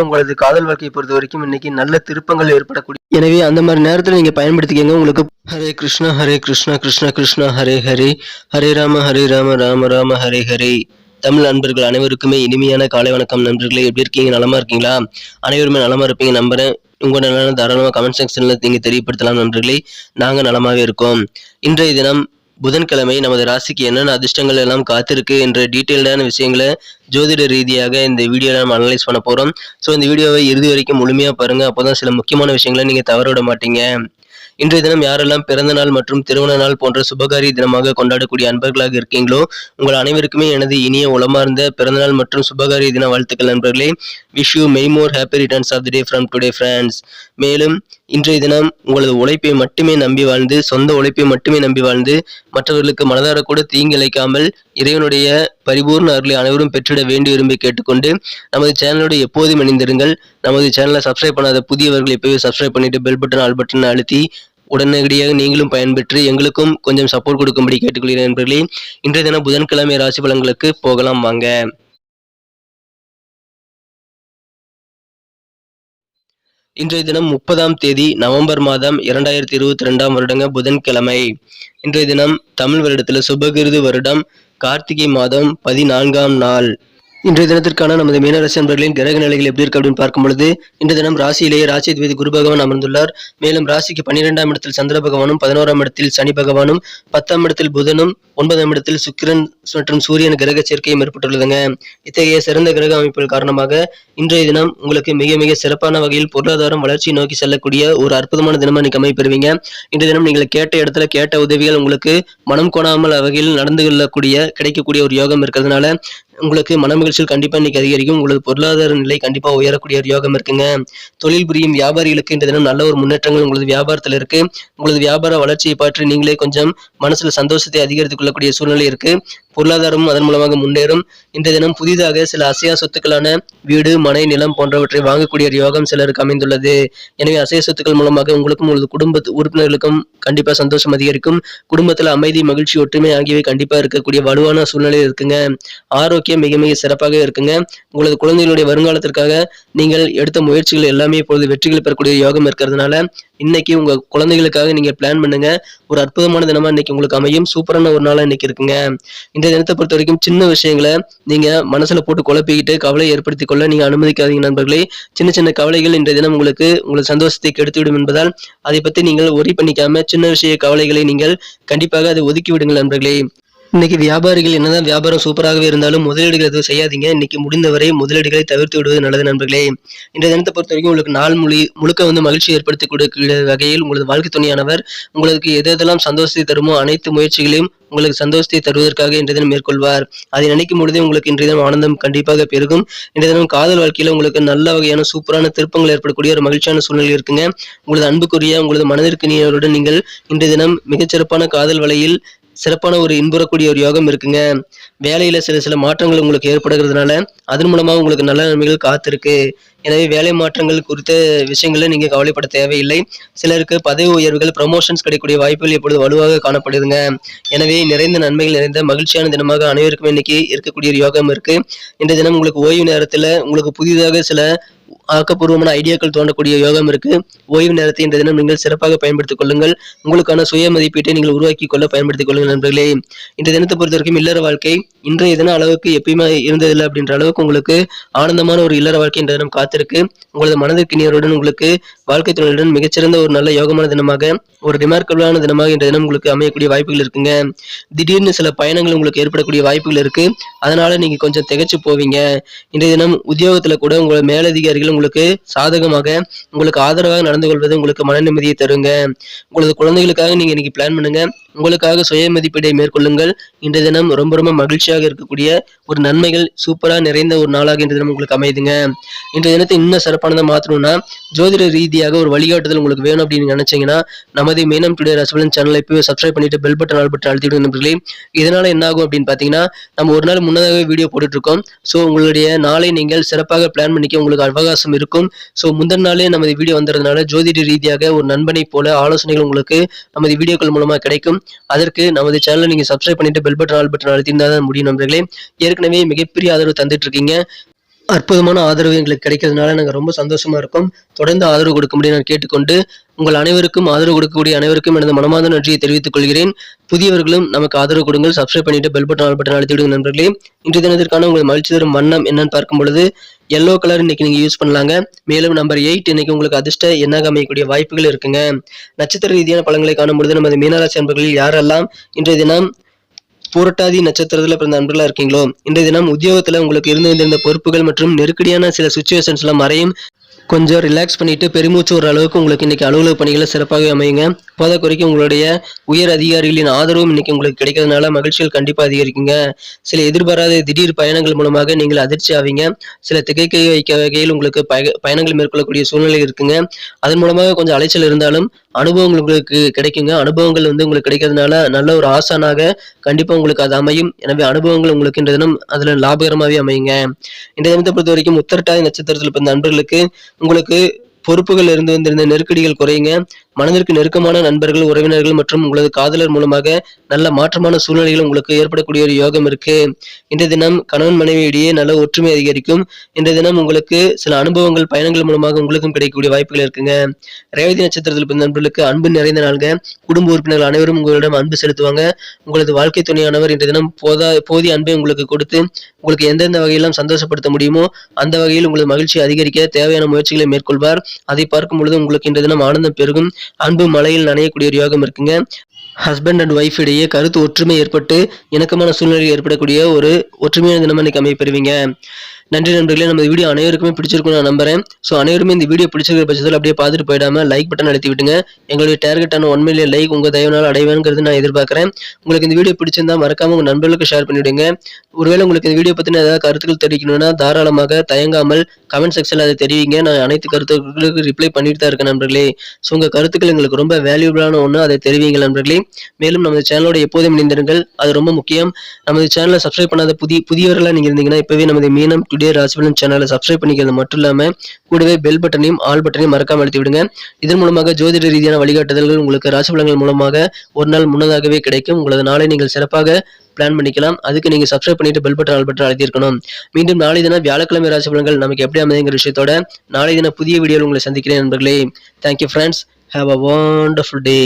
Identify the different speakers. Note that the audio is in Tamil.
Speaker 1: உங்களது காதல் வாழ்க்கையை பொறுத்த வரைக்கும் இன்னைக்கு நல்ல திருப்பங்கள் ஏற்படக்கூடிய எனவே அந்த மாதிரி நேரத்தில் நீங்க பயன்படுத்திக்கங்க. உங்களுக்கு ஹரே கிருஷ்ணா ஹரே கிருஷ்ணா கிருஷ்ணா கிருஷ்ணா ஹரே ஹரே. ஹரே ராம ஹரே ராம ராம ராம ஹரே ஹரே. தமிழ் நண்பர்கள் அனைவருக்குமே இனிமையான காலை வணக்கம் நண்பர்களே. எப்படி இருக்கீங்க? நலமா இருக்கீங்களா? அனைவருமே நலமா இருப்பீங்க நம்புறேன். உங்க நலன தாராளமாக கமெண்ட் செக்ஷன்ல நீங்க தெரியப்படுத்தலாம் நண்பர்களே. நாங்க நலமாவே இருக்கோம். இன்றைய தினம் புதன்கிழமை நமது ராசிக்கு என்னென்ன அதிர்ஷ்டங்கள் எல்லாம் காத்திருக்கு என்ற டீட்டெயில்டான விஷயங்களை ஜோதிட ரீதியாக இந்த வீடியோவில் நம்ம அனலைஸ் பண்ண போகிறோம் ஸோ இந்த வீடியோவை இறுதி வரைக்கும் முழுமையாக பாருங்கள் அப்போ தான் சில முக்கியமான விஷயங்களை நீங்கள் தவற விட மாட்டீங்க. இன்றைய தினம் யாரெல்லாம் பிறந்த நாள் மற்றும் திருமண நாள் போன்ற சுபகாரிய தினமாக கொண்டாடக்கூடிய அன்பர்களாக இருக்கீங்களோ உங்கள் அனைவருக்குமே எனது இனிய உளமார்ந்த பிறந்தநாள் மற்றும் சுபகாரிய தின வாழ்த்துக்கள் நண்பர்களே. Wish you many more happy returns of the day from today friends மேலும் இன்றைய தினம் உங்களது உழைப்பை மட்டுமே நம்பி வாழ்ந்து சொந்த உழைப்பை மட்டுமே நம்பி வாழ்ந்து மற்றவர்களுக்கு மனதார கூட தீங்கிழைக்காமல் இறைவனுடைய பரிபூர்ண அருளை அனைவரும் பெற்றிட வேண்டி விரும்பி கேட்டுக்கொண்டு நமது சேனலோடு எப்போதும் இணைந்திருங்கள். நமது சேனலை சப்ஸ்கிரைப் பண்ணாத புதியவர்கள் எப்போவே சப்ஸ்கிரைப் பண்ணிட்டு பெல் பட்டன் ஆல் பட்டன் அழுத்தி உடனடியாக நீங்களும் பயன்பெற்று எங்களுக்கும் கொஞ்சம் சப்போர்ட் கொடுக்கும்படி கேட்டுக்கொள்கிறேன் நண்பர்களே. இன்றைய தினம் புதன்கிழமை ராசி பலன்களுக்கு போகலாம் வாங்க. இன்றைய தினம் முப்பதாம் தேதி நவம்பர் மாதம் இரண்டாயிரத்தி இருபத்தி ரெண்டாம் வருடங்க புதன்கிழமை. இன்றைய தினம் தமிழ் வருடத்தில் சுபகிருது வருடம். கார்த்திகை மாதம் பதினான்காம் நாள். இன்றைய தினத்திற்கான நமது மீனராசி நண்பர்களின் கிரக நிலைகள் எப்படி இருக்கு அப்படின்னு பார்க்கும் பொழுது இன்றைய தினம் ராசியிலேயே ராசிதிபதி குரு பகவான் அமர்ந்துள்ளார். மேலும் ராசிக்கு பன்னிரெண்டாம் இடத்தில் சந்திர பகவானும் பதினோராம் இடத்தில் சனி பகவானும் பத்தாம் இடத்தில் புதனும் ஒன்பதாம் இடத்தில் சுக்கிரன் மற்றும் சூரியன் கிரக சேர்க்கையும் ஏற்பட்டுள்ளதுங்க. இத்தகைய சிறந்த கிரக அமைப்புகள் காரணமாக இன்றைய தினம் உங்களுக்கு மிக மிக சிறப்பான வகையில் பொருளாதாரம் வளர்ச்சி நோக்கி செல்லக்கூடிய ஒரு அற்புதமான தினமா இன்னைக்கு அமைப்பெறுவீங்க இன்றைய தினம் நீங்கள் கேட்ட இடத்துல கேட்ட உதவிகள் உங்களுக்கு மனம் கோணாமல் வகையில் நடந்து கொள்ளக்கூடிய கிடைக்கக்கூடிய ஒரு யோகம் இருக்கிறதுனால உங்களுக்கு மன மகிழ்ச்சியில் கண்டிப்பா இன்னைக்கு அதிகரிக்கும். உங்களது பொருளாதார நிலை கண்டிப்பா உயரக்கூடிய ஒரு யோகம் இருக்குங்க. தொழில் புரியும் வியாபாரிகளுக்கு இந்த தினம் நல்ல ஒரு முன்னேற்றங்கள் உங்களது வியாபாரத்துல இருக்கு. உங்களது வியாபார வளர்ச்சியை பற்றி நீங்களே கொஞ்சம் மனசுல சந்தோஷத்தை அதிகரித்துக் கொள்ளக்கூடிய சூழ்நிலை இருக்கு. பொருளாதாரமும் அதன் மூலமாக முன்னேறும். இந்த தினம் புதிதாக சில அசையா சொத்துக்களான வீடு மனை நிலம் போன்றவற்றை வாங்கக்கூடிய ஒரு யோகம் சிலருக்கு அமைந்துள்ளது. எனவே அசைய சொத்துக்கள் மூலமாக உங்களுக்கும் உங்களது குடும்ப உறுப்பினர்களுக்கும் கண்டிப்பா சந்தோஷம் அதிகரிக்கும். குடும்பத்துல அமைதி மகிழ்ச்சி ஒற்றுமை ஆகியவை கண்டிப்பா இருக்கக்கூடிய வலுவான சூழ்நிலை இருக்குங்க. ஆரோக்கியம் மிக மிக சிறப்பாக இருக்குங்க. உங்களது குழந்தைகளுடைய வருங்காலத்திற்காக நீங்கள் எடுத்த முயற்சிகள் எல்லாமே இப்பொழுது வெற்றிகள் பெறக்கூடிய யோகம் இருக்கிறதுனால இன்னைக்கு உங்க குழந்தைகளுக்காக நீங்க பிளான் பண்ணுங்க. ஒரு அற்புதமான தினமா இன்னைக்கு உங்களுக்கு அமையும். சூப்பரான ஒரு நாள் இன்னைக்கு இருக்குங்க. இந்த தினத்தை பொறுத்த வரைக்கும் சின்ன விஷயங்களை நீங்க மனசுல போட்டு குழப்பிக்கிட்டு கவலை ஏற்படுத்திக் கொள்ள நீங்க அனுமதிக்காதீங்க நண்பர்களே. சின்ன சின்ன கவலைகள் இன்றைய தினம் உங்களுக்கு உங்களது சந்தோஷத்தை கெடுத்துவிடும் என்பதால் அதை பத்தி நீங்கள் ஒரி பண்ணிக்காம சின்ன விஷய கவலைகளை நீங்கள் கண்டிப்பாக அதை ஒதுக்கி விடுங்கள் நண்பர்களே. இன்னைக்கு வியாபாரிகள் என்னதான் வியாபாரம் சூப்பராகவே இருந்தாலும் முதலீடுகள் எதுவும் செய்யாதீங்க. இன்னைக்கு முடிந்தவரை முதலீடுகளை தவிர்த்து விடுவது நல்லது நண்பர்களே. இந்த தினத்தை பொறுத்த வரைக்கும் உங்களுக்கு நாள் மொழி முழுக்க வந்து மகிழ்ச்சி ஏற்படுத்தி கொடுக்கிற வகையில் உங்களது வாழ்க்கை துணையானவர் உங்களுக்கு எது எதெல்லாம் சந்தோஷத்தை தருமோ அனைத்து முயற்சிகளையும் உங்களுக்கு சந்தோஷத்தை தருவதற்காக இன்றைய தினம் மேற்கொள்வார். அதை நினைக்கும் பொழுதே உங்களுக்கு இன்றைய தினம் ஆனந்தம் கண்டிப்பாக பெருகும். இன்றைய தினம் காதல் வாழ்க்கையில உங்களுக்கு நல்ல வகையான சூப்பரான திருப்பங்கள் ஏற்படக்கூடிய ஒரு மகிழ்ச்சியான சூழ்நிலை இருக்குங்க. உங்களது அன்புக்குரிய உங்களது மனதிற்கு நீருடன் நீங்கள் இன்றைய தினம் மிகச்சிறப்பான காதல் வலையில் சிறப்பான ஒரு இன்புறக்கூடிய ஒரு யோகம் இருக்குங்க. வேலையில சில சில மாற்றங்கள் உங்களுக்கு ஏற்படுகிறதுனால அதன் மூலமாக உங்களுக்கு நல்ல நன்மைகள் காத்திருக்கு. எனவே வேலை மாற்றங்கள் குறித்த விஷயங்களை நீங்கள் கவலைப்பட தேவையில்லை. சிலருக்கு பதவி உயர்வுகள் ப்ரமோஷன்ஸ் கிடைக்கக்கூடிய வாய்ப்புகள் எப்பொழுது வலுவாக காணப்படுதுங்க. எனவே நிறைந்த நன்மைகள் நிறைந்த மகிழ்ச்சியான தினமாக அனைவருக்கும் இன்னைக்கு இருக்கக்கூடிய யோகம் இருக்கு. இந்த தினம் உங்களுக்கு ஓய்வு நேரத்தில் உங்களுக்கு புதிதாக சில ஆக்கப்பூர்வமான ஐடியாக்கள் தோன்றக்கூடிய யோகம் இருக்கு. ஓய்வு நேரத்தை இந்த தினம் நீங்கள் சிறப்பாக பயன்படுத்திக் கொள்ளுங்கள். உங்களுக்கான சுய மதிப்பீட்டை நீங்கள் உருவாக்கி கொள்ள பயன்படுத்திக் கொள்ளுங்கள் நண்பர்களே. இந்த தினத்தை பொறுத்த வரைக்கும் இல்லற வாழ்க்கை இன்றைய தின அளவுக்கு எப்பயுமே இருந்ததில்லை அப்படின்ற அளவுக்கு உங்களுக்கு ஆனந்தமான ஒரு இல்லற வாழ்க்கை இந்த தினம் காத்திருக்கு. உங்களது மனதிற்கு நேருடன் உங்களுக்கு வாழ்க்கை துணையுடன் மிகச்சிறந்த ஒரு நல்ல யோகமான தினமாக ஒரு ரிமார்க்கபிளான தினமாக இந்த தினம் உங்களுக்கு அமையக்கூடிய வாய்ப்புகள் இருக்குங்க. திடீர்னு சில பயணங்கள் உங்களுக்கு ஏற்படக்கூடிய வாய்ப்புகள் இருக்கு. அதனால நீங்க கொஞ்சம் திகைச்சு போவீங்க. இன்றைய தினம் உத்தியோகத்துல கூட உங்களோட மேலதிகாரிகள் உங்களுக்கு சாதகமாக உங்களுக்கு ஆதரவாக நடந்து கொள்வது உங்களுக்கு மன நிம்மதியை தருங்க. உங்களது குழந்தைகளுக்காக நீங்க இன்னைக்கு பிளான் பண்ணுங்க. உங்களுக்காக சுய மதிப்பீடை மேற்கொள்ளுங்கள். இன்றைய தினம் ரொம்ப ரொம்ப மகிழ்ச்சியாக இருக்கக்கூடிய ஒரு நன்மைகள் சூப்பராக நிறைந்த ஒரு நாளாக இன்றைய தினம் உங்களுக்கு அமையுதுங்க. இன்றைய தினத்தை இன்னும் சிறப்பானதை மாற்றணும்னா ஜோதிட ரீதியாக ஒரு வழிகாட்டுதல் உங்களுக்கு வேணும் அப்படின்னு நினைச்சீங்கன்னா நமது மீனம் டுடே ரசபலன் சேனலை இப்போ சப்ஸ்கிரைப் பண்ணிட்டு பெல் பட்டன் ஆல் பட்டன் அழுத்தி நண்பர்களே. இதனால என்ன ஆகும் அப்படின்னு பார்த்தீங்கன்னா நம்ம ஒரு நாள் முன்னதாகவே வீடியோ போட்டுட்டு இருக்கோம் ஸோ உங்களுடைய நாளை நீங்கள் சிறப்பாக பிளான் பண்ணிக்க உங்களுக்கு அவகாசம் இருக்கும். ஸோ முந்தின நாளே நமது வீடியோ வந்ததுனால ஜோதிட ரீதியாக ஒரு நண்பனை போல ஆலோசனைகள் உங்களுக்கு நமது வீடியோக்கள் மூலமாக கிடைக்கும். அதற்கு நமது சேனலை நீங்க சப்ஸ்கிரைப் பண்ணிட்டு பெல் பட்டன் ஆல் பட்டன் அழுத்திருந்தா தான் முடியும் நண்பர்களே. ஏற்கனவே மிகப்பெரிய ஆதரவு தந்துட்டு இருக்கீங்க. அற்புதமான ஆதரவு எங்களுக்கு கிடைக்கிறதுனால நாங்கள் ரொம்ப சந்தோஷமா இருக்கோம். தொடர்ந்து ஆதரவு கொடுக்கும்படி நான் கேட்டுக்கொண்டு உங்கள் அனைவருக்கும் ஆதரவு கொடுக்கக்கூடிய அனைவருக்கும் எனது மனமார்ந்த நன்றியை தெரிவித்துக் கொள்கிறேன். புதியவர்களும் நமக்கு ஆதரவு கொடுங்கள். சப்ஸ்கிரைப் பண்ணிட்டு பெல் பட்டன் ஆல் பட்டன் அழுத்திவிடுங்க நண்பர்களே. இன்றைய தினத்திற்கான உங்கள் மகிழ்ச்சி தரும் வண்ணம் என்னன்னு பார்க்கும் பொழுது எல்லோ கலர் இன்னைக்கு நீங்க யூஸ் பண்ணலாங்க. மேலும் நம்பர் எயிட் இன்னைக்கு உங்களுக்கு அதிர்ஷ்ட எண்ணாக அமையக்கூடிய வாய்ப்புகள் இருக்குங்க. நட்சத்திர ரீதியான பழங்களை காணும் பொழுது நமது மீனராசி அன்பர்களில் யாரெல்லாம் இன்றைய தினம் பூரட்டாதி நட்சத்திரத்துல பிறந்த நண்பர்களா இருக்கீங்களோ இன்றைய தினம் உத்தியோகத்துல உங்களுக்கு இருந்து வந்திருந்த பொறுப்புகள் மற்றும் நெருக்கடியான சில சுச்சுவேஷன்ஸ் எல்லாம் மறையும். கொஞ்சம் ரிலாக்ஸ் பண்ணிட்டு பெருமூச்சு ஒரு அளவுக்கு உங்களுக்கு இன்னைக்கு அலுவலக பணிகளை சிறப்பாக அமையுங்க. போத குறைக்கும் உங்களுடைய உயர் அதிகாரிகளின் ஆதரவும் இன்னைக்கு உங்களுக்கு கிடைக்கிறதுனால மகிழ்ச்சிகள் கண்டிப்பா அதிகரிக்குங்க. சில எதிர்பாராத திடீர் பயணங்கள் மூலமாக நீங்கள் அதிர்ச்சி ஆவீங்க. சில திகைக்கை வைக்க வகையில் உங்களுக்கு பய- பயணங்கள் மேற்கொள்ளக்கூடிய சூழ்நிலை இருக்குங்க. அதன் மூலமாக கொஞ்சம் அலைச்சல் இருந்தாலும் அனுபவங்கள் உங்களுக்கு கிடைக்குங்க. அனுபவங்கள் வந்து உங்களுக்கு கிடைக்கிறதுனால நல்ல ஒரு ஆசானாக கண்டிப்பாக உங்களுக்கு அது அமையும். எனவே அனுபவங்கள் உங்களுக்கு இந்த தினம் அதுல லாபகரமாகவே அமையுங்க. இந்த தினத்தை பொறுத்த வரைக்கும் உத்தரட்டாதி நட்சத்திரத்தில் பிறந்த நண்பர்களுக்கு உங்களுக்கு பொறுப்புகள் இருந்து வந்திருந்த நெருக்கடிகள் குறையுங்க. மனதிற்கு நெருக்கமான நண்பர்கள் உறவினர்கள் மற்றும் உங்களது காதலர் மூலமாக நல்ல மாற்றமான சூழ்நிலைகள் உங்களுக்கு ஏற்படக்கூடிய ஒரு யோகம் இருக்கு. இன்றைய தினம் கணவன் மனைவி இடையே நல்ல ஒற்றுமை அதிகரிக்கும். இன்றைய தினம் உங்களுக்கு சில அனுபவங்கள் பயணங்கள் மூலமாக உங்களுக்கும் கிடைக்கக்கூடிய வாய்ப்புகள் இருக்குங்க. ரேவதி நட்சத்திரத்தில் பிறந்த நண்பர்களுக்கு அன்பு நிறைந்த நாள்க குடும்ப உறுப்பினர்கள் அனைவரும் உங்களிடம் அன்பு செலுத்துவாங்க. உங்களது வாழ்க்கை துணையானவர் இன்றைய தினம் போதா போதிய அன்பை உங்களுக்கு கொடுத்து உங்களுக்கு எந்தெந்த வகையெல்லாம் சந்தோஷப்படுத்த முடியுமோ அந்த வகையில் உங்களது மகிழ்ச்சி அதிகரிக்க தேவையான முயற்சிகளை மேற்கொள்வார். அதை பார்க்கும் பொழுது உங்களுக்கு இன்றைய தினம் ஆனந்தம் பெருகும். அன்பு மலையில் நனையக்கூடிய ஒரு யோகம் இருக்குங்க. ஹஸ்பண்ட் அண்ட் ஒய்ஃப் இடையே கருத்து ஒற்றுமை ஏற்பட்டு இணக்கமான சூழ்நிலை ஏற்படக்கூடிய ஒரு ஒற்றுமையான தினம் இன்னைக்கு அமைப்பெறுவீங்க நன்றி நண்பர்களே நம்ம வீடியோ அனைவருக்குமே பிடிச்சிருக்கும் நான் நம்புறேன். ஸோ அனைவருமே இந்த வீடியோ பிடிச்சிருக்கிற பட்சத்தில் அப்படியே பார்த்துட்டு போயிடாம லைக் பட்டன் அழுத்தி விட்டுங்க. எங்களுடைய டார்கெட்டான ஒன் மில்லியன் லைக் உங்க தயவுனால் அடைவேங்கிறது நான் எதிர்பார்க்குறேன். உங்களுக்கு இந்த வீடியோ பிடிச்சிருந்தா மறக்காம உங்கள் நண்பர்களுக்கு ஷேர் பண்ணிவிடுங்க. ஒருவேளை உங்களுக்கு இந்த வீடியோ பற்றின ஏதாவது கருத்துக்கள் தெரிவிக்கணும்னா தாராளமாக தயங்காமல் கமெண்ட் செக்ஷனில் அதை தெரிவிங்க. நான் அனைத்து கருத்துக்களுக்கு ரிப்ளை பண்ணிட்டு தான் இருக்கேன் நண்பர்களே. ஸோ உங்க கருத்துக்கள் எங்களுக்கு ரொம்ப வேல்யூபிளான ஒன்று அதை தெரிவிங்க நண்பர்களே. மேலும் நமது சேனலோட எப்போதும் இணைந்திருங்கள். அது ரொம்ப முக்கியம். நமது சேனலை சப்ஸ்கிரைப் பண்ணாத புதிய புதியவர்களாக நீங்கள் இருந்தீங்கன்னா இப்போவே நமது மீனம் டுடே ராசிபலன் சேனலை சப்ஸ்கிரைப் பண்ணிக்கிறது மட்டும் இல்லாமல் கூடவே பெல் பட்டனையும் ஆல் பட்டனையும் மறக்காமல் அழுத்தி விடுங்க. இதன் மூலமாக ஜோதிட ரீதியான வழிகாட்டுதல்கள் உங்களுக்கு ராசிபலன்கள் மூலமாக ஒரு நாள் முன்னதாகவே கிடைக்கும். உங்களது நாளை நீங்கள் சிறப்பாக பிளான் பண்ணிக்கலாம். அதுக்கு நீங்க சப்ஸ்கிரைப் பண்ணிட்டு பெல் பட்டன் ஆல் பட்டன் அழுத்திருக்கணும் மீண்டும் நாளை தினம் வியாழக்கிழமை ராசி பலன்கள் நமக்கு எப்படி அமைதுங்கிற விஷயத்தோட நாளை தினம் புதிய வீடியோவில் உங்களை சந்திக்கிறேன் நண்பர்களே. Thank you friends have a wonderful day